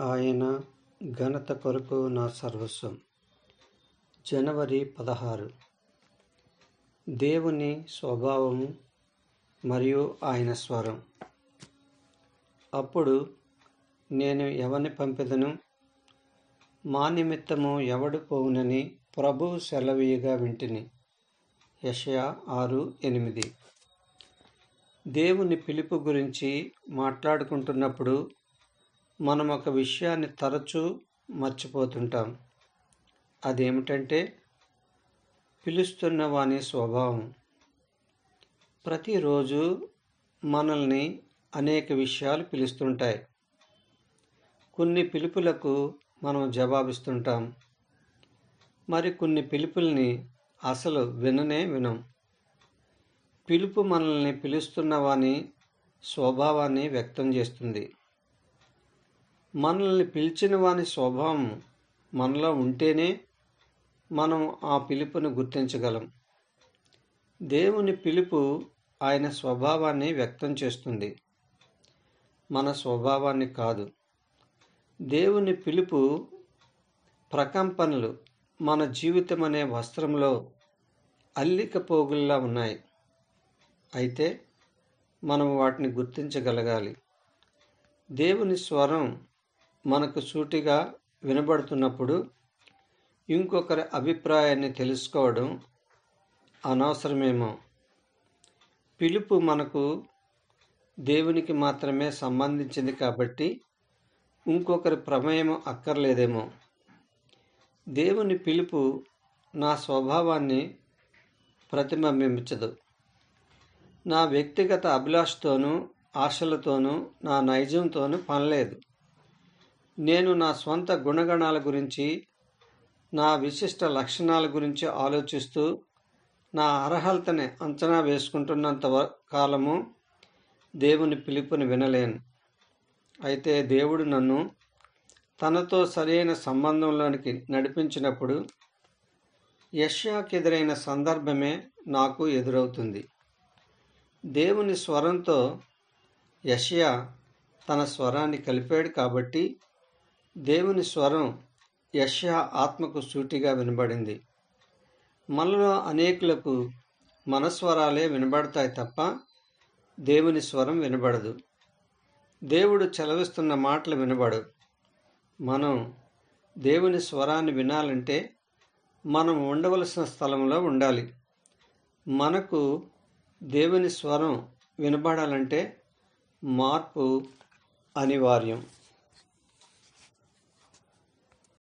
ఆయన ఘనత కొరకు నా సర్వస్వం. జనవరి పదహారు. దేవుని స్వభావము మరియు ఆయన స్వరం. అప్పుడు నేను ఎవరిని పంపెదను? మా నిమిత్తము ఎవడు పోవునని ప్రభువు సెలవీయగా వింటిని. యషయా ఆరు ఎనిమిది. దేవుని పిలుపు గురించి మాట్లాడుకుంటున్నప్పుడు మనం ఒక విషయాన్ని తరచూ మర్చిపోతుంటాం. అదేమిటంటే పిలుస్తున్న వాని స్వభావం. ప్రతిరోజు మనల్ని అనేక విషయాలు పిలుస్తుంటాయి. కొన్ని పిలుపులకు మనం జవాబిస్తుంటాం. మరి కొన్ని పిలుపుల్ని అసలు విననే వినం. పిలుపు మనల్ని పిలుస్తున్న వాని స్వభావాన్ని వ్యక్తం చేస్తుంది. మనల్ని పిలిచిన వాని స్వభావం మనలో ఉంటేనే మనం ఆ పిలుపును గుర్తించగలం. దేవుని పిలుపు ఆయన స్వభావాన్ని వ్యక్తం చేస్తుంది. మన స్వభావాన్ని కాదు. దేవుని పిలుపు ప్రకంపనలు మన జీవితం అనే వస్త్రంలో అల్లిక పోగుల్లా ఉన్నాయి. అయితే మనం వాటిని గుర్తించగలగాలి. దేవుని స్వరం మనకు సూటిగా వినబడుతున్నప్పుడు ఇంకొకరి అభిప్రాయాన్ని తెలుసుకోవడం అనవసరమేమో. పిలుపు మనకు దేవునికి మాత్రమే సంబంధించింది కాబట్టి ఇంకొకరి ప్రమేయం అక్కర్లేదేమో. దేవుని పిలుపు నా స్వభావాన్ని ప్రతిబింబించదు. నా వ్యక్తిగత అభిలాషతోనూ ఆశలతోనూ నా నైజంతోనూ పనిలేదు. నేను నా స్వంత గుణగణాల గురించి నా విశిష్ట లక్షణాల గురించి ఆలోచిస్తూ నా అర్హతని అంచనా వేసుకుంటున్నంత కాలము దేవుని పిలుపుని వినలేను. అయితే దేవుడు నన్ను తనతో సరైన సంబంధంలోనికి నడిపించినప్పుడు యష్యాకి ఎదురైన సందర్భమే నాకు ఎదురవుతుంది. దేవుని స్వరంతో యష్యా తన స్వరాన్ని కలిపాడు కాబట్టి దేవుని స్వరం యష్యా ఆత్మకు సూటిగా వినబడింది. మనలో అనేకులకు మన స్వరాలే వినబడతాయి తప్ప దేవుని స్వరం వినబడదు. దేవుడు చెలవిస్తున్న మాటలు వినబడు మనం దేవుని స్వరాన్ని వినాలంటే మనం ఉండవలసిన స్థలంలో ఉండాలి. మనకు దేవుని స్వరం వినబడాలంటే మార్పు అనివార్యం.